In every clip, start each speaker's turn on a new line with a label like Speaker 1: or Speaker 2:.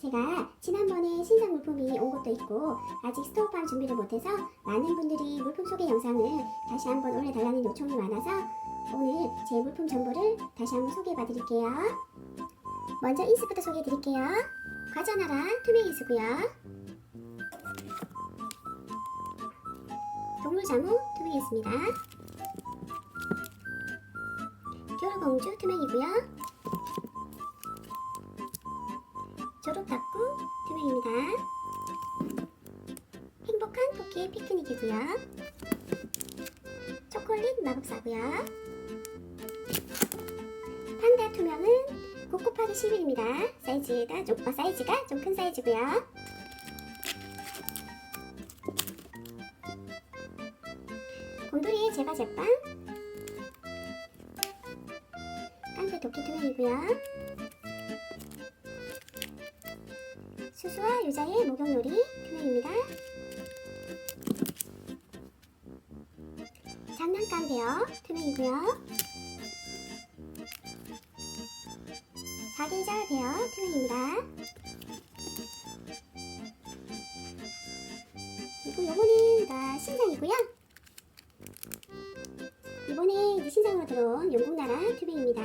Speaker 1: 제가 지난번에 신상 물품이 온 것도 있고 아직 스토어팜 준비를 못해서 많은 분들이 물품 소개 영상을 다시 한번 올려달라는 요청이 많아서 오늘 제 물품 정보를 다시 한번 소개해 드릴게요. 먼저 인스부터 소개해 드릴게요. 과자나라 투명 인스고요. 동물자무 투명했습니다. 겨울공주 투명이고요. 투명입니다. 행복한 토끼 피크닉이고요. 초콜릿 마법사고요. 판다 투명은 9 곱하기 11입니다. 사이즈가 좀, 어, 사이즈가 좀 큰 사이즈고요. 곰돌이의 제과 제빵 깡패 도끼 투명이고요. 수수와 유자의 목욕놀이 투명입니다. 장난감 베어 투명이고요. 사계절 베어 투명입니다. 그리고 요거는 다 신상이고요. 이번에 이제 신상으로 들어온 용국나라 투명입니다.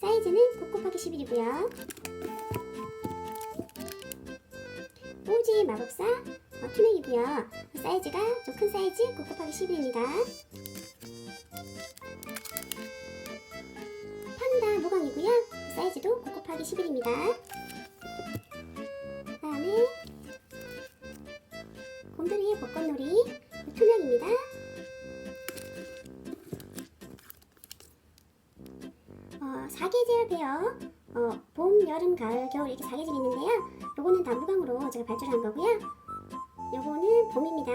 Speaker 1: 사이즈는 9 곱하기 11이고요. 뽀지 마법사 어, 투명이고요. 사이즈가 좀 큰 사이즈 9 곱하기 10입니다. 판다 무광이고요. 사이즈도 9 곱하기 11입니다. 다음에 곰돌이의 벚꽃놀이 투명입니다. 어, 사계절 베어 어, 봄, 여름, 가을, 겨울 이렇게 사계절이 있는데요. 요거는 다 무광으로 제가 발주를 한 거고요. 요거는 봄입니다.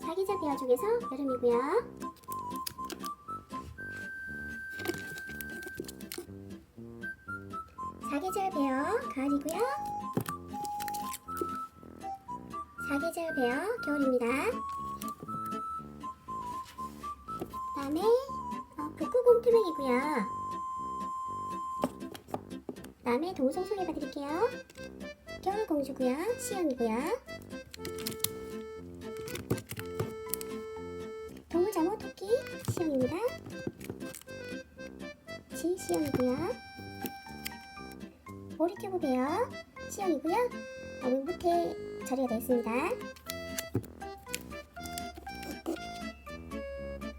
Speaker 1: 사계절 베어 중에서 여름이고요. 사계절 베어 가을이고요. 사계절 베어 겨울입니다. 다음에 어, 북구곰 투명이고요. 다음에 동성 소개해드릴게요. 겨울공주고요. 시연이고요. 동물자모 토끼 시연입니다. 지 시연이고요. 오리튜브 베어 시연이고요. 어, 문부태 처리가 되어 있습니다.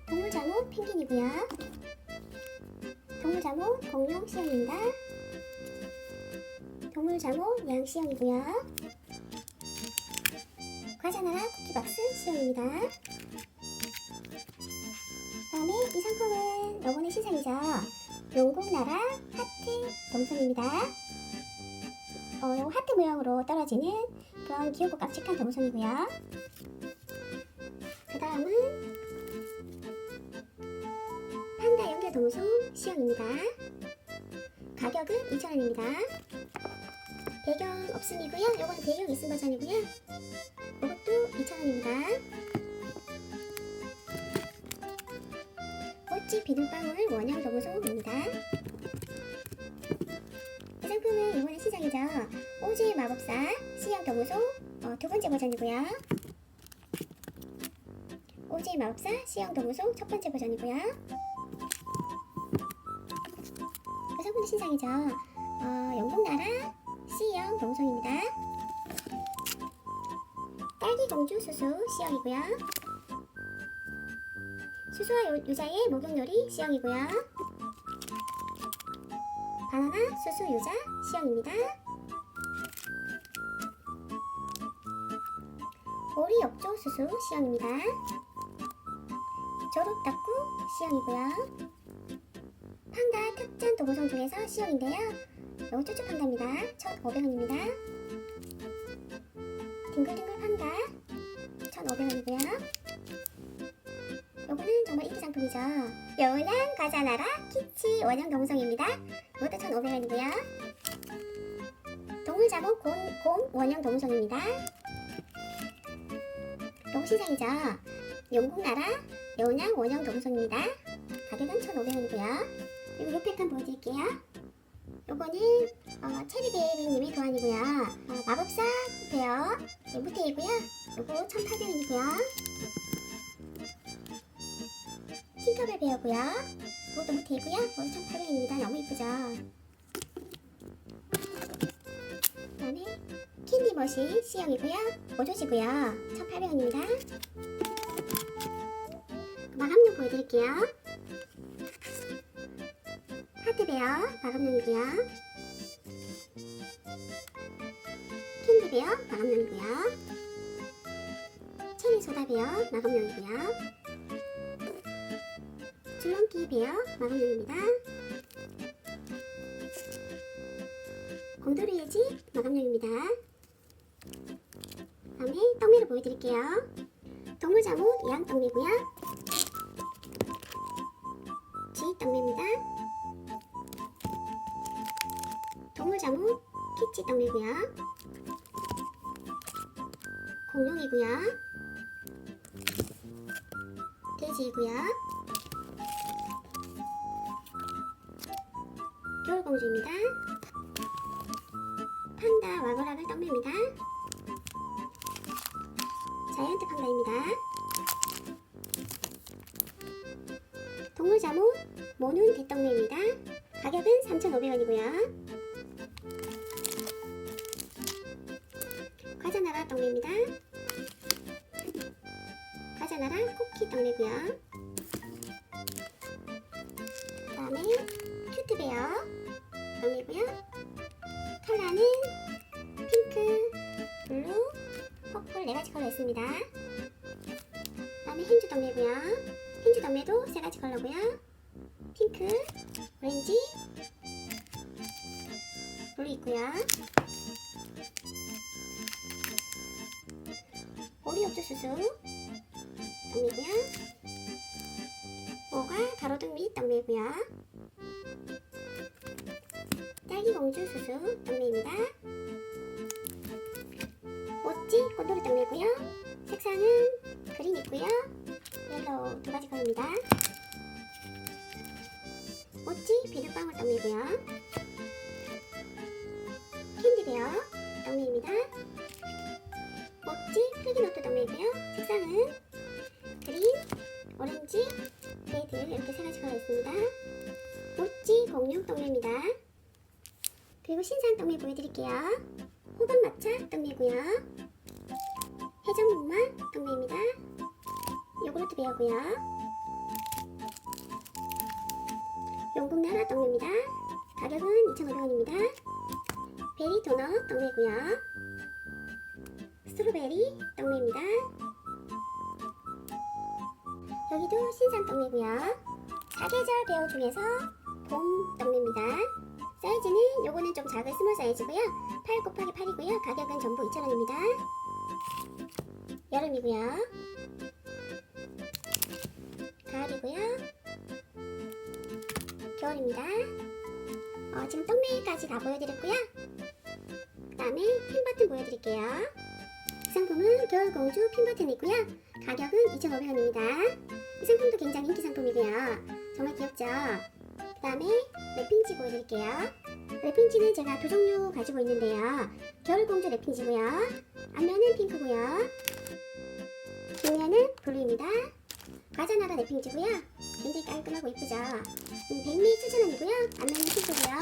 Speaker 1: 동물자모 펭귄이고요. 동물자모 공룡 시연입니다. 동물자모 양시연이고요. 과자나라 쿠키박스 시연입니다. 다음에 이 상품은 요번에 신상이죠. 용국나라 하트 동선입니다. 어, 요 하트 모양으로 떨어지는 그런 귀엽고 깜찍한 동선이고요. 그 다음은 판다 연결 동송 시연입니다. 가격은 2,000원입니다. 배경 없음이고요. 요건 배경 있음 버전이고요. 이것도 2,000원입니다. 꽃집 비눗방울 원형 도무송입니다. 이 상품은 이번에 시작이죠. 오즈의 마법사 C형 도무송 어, 두 번째 버전이고요. 오즈의 마법사 C형 도무송 첫 번째 버전이고요. 이 상품도 신상이죠. 어, 영국나라 C형 동성입니다. 딸기공주 수수 C형이고요. 수수와 요- 유자의 목욕놀이 C형이고요. 바나나 수수 유자 C형입니다. 오리 역조 수수 C형입니다. 조롯닭구 C형이고요. 판다 특전 도구성 중에서 C형인데요. 요거 쭈쭈 판다입니다. 1,500원입니다. 딩글딩글 판다 1,500원이고요. 요거는 정말 인기 상품이죠. 여운한 과자 나라 키치 원형 동성입니다. 이것도 1,500원이고요. 동물자복 곰, 곰 원형 동성입니다. 요거 신상이죠. 영국 나라 여운한 원형 동성입니다. 가격은 1,500원이고요. 그리고 요팩 한번 보여드릴게요. 요거는 어, 체리베이비님의 교환이고요. 어, 마법사 베어 네, 무테이고요. 요거 1,800원이고요. 팅커벨 베어고요. 이것도 무테이고요. 이거 1,800원입니다. 너무 이쁘죠? 그 다음에 캔디 머신 C형이고요. 5조시고요. 1,800원입니다. 마감용 보여드릴게요. 하트베어 마감용이고요. 캔디베어 마감용이고요. 체리 소다베어 마감용이고요. 줄넘기 베어 마감용입니다. 곰돌이의지 마감용입니다. 다음에 떡미를 보여드릴게요. 동물자무 이양 떡미고요. 지떡미입니다. 동물자무 키치떡미고요. 공룡이고요. 돼지이고요. 겨울공주입니다. 판다 와글와글 떡매입니다. 자이언트 판다입니다. 동물자무 모눈 대떡매입니다. 가격은 3,500원이고요. 떡매고요. 그 다음에 큐트베어 떡매고요. 컬러는 핑크, 블루, 퍼플 네 가지 컬러 있습니다. 그 다음에 힌주 덤매고요. 힌주 덤매도 세 가지 컬러고요. 핑크, 오렌지, 블루 있고요. 오리 옥수수 덤매고요. 오가 가로등 밑 덤매고요. 딸기 공주 수수 떡매입니다. 모찌 꽃놀이 떡매고요. 색상은 그린 있고요. 옐로우 두 가지 컬러입니다. 모찌 비눗방울 떡매고요. 캔디베어 떡매입니다. 모찌 필기노트 떡매고요. 색상은 오렌지, 레드 이렇게 세 가지 컬러 있습니다. 모찌 공룡 떡매입니다. 그리고 신선 떡미 보여드릴게요. 호박마차 떡미고요. 해전목마 떡미입니다. 요구르트 베어고요. 용국나라 떡미입니다. 가격은 2,500원입니다. 베리 도넛 떡미고요. 스트로베리 떡미입니다. 여기도 신선 떡미고요. 사계절 베어 중에서 봄 떡미입니다. 사이즈는 요거는 좀 작은 스몰 사이즈고요. 8 곱하기 8이고요. 가격은 전부 2,000원입니다. 여름이고요. 가을이고요. 겨울입니다. 어, 지금 떡메이까지 다 보여드렸고요. 그 다음에 핀 버튼 보여드릴게요. 이 상품은 겨울공주 핀 버튼이고요. 가격은 2,500원입니다. 이 상품도 굉장히 인기 상품이고요. 정말 귀엽죠? 그 다음에 랩핑지 보여드릴게요. 랩핑지는 제가 두 종류 가지고 있는데요. 겨울공주 랩핑지고요. 앞면은 핑크고요. 뒷면은 블루입니다. 과자나라 랩핑지고요. 굉장히 깔끔하고 예쁘죠? 음, 백미 7,000원이고요. 앞면은 핑크고요.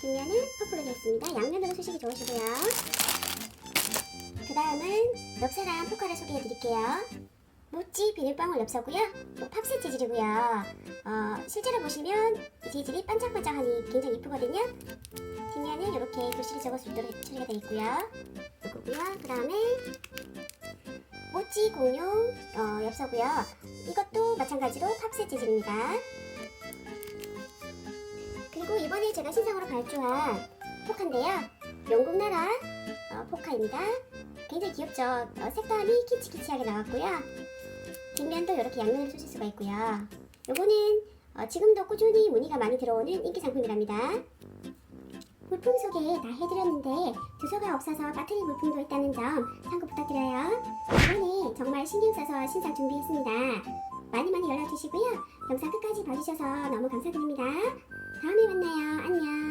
Speaker 1: 뒷면은 퍼플로 되어 있습니다. 양면으로 수식이 좋으시고요. 그 다음은 엽사랑 포카를 소개해 드릴게요. 모찌 비닐방울 엽서고요. 또 팝셋 재질이고요. 어, 실제로 보시면 이 재질이 반짝반짝하니 굉장히 이쁘거든요. 뒷면은 이렇게 글씨를 적을 수 있도록 처리가 되어 있고요. 이거고요. 그 다음에 모찌 공룡 어, 엽서고요. 이것도 마찬가지로 팝셋 재질입니다. 그리고 이번에 제가 신상으로 발주한 포카인데요. 영국 나라 어, 포카입니다. 굉장히 귀엽죠? 어, 색감이 키치키치하게 나왔고요. 뒷면도 이렇게 양면으로 쓰실 수가 있고요. 요거는 어, 지금도 꾸준히 문의가 많이 들어오는 인기 상품이랍니다. 물품 소개 다 해드렸는데 주소가 없어서 배터리 물품도 있다는 점 참고 부탁드려요. 이번에 정말 신경 써서 신상 준비했습니다. 많이 많이 연락 주시고요. 영상 끝까지 봐주셔서 너무 감사드립니다. 다음에 만나요.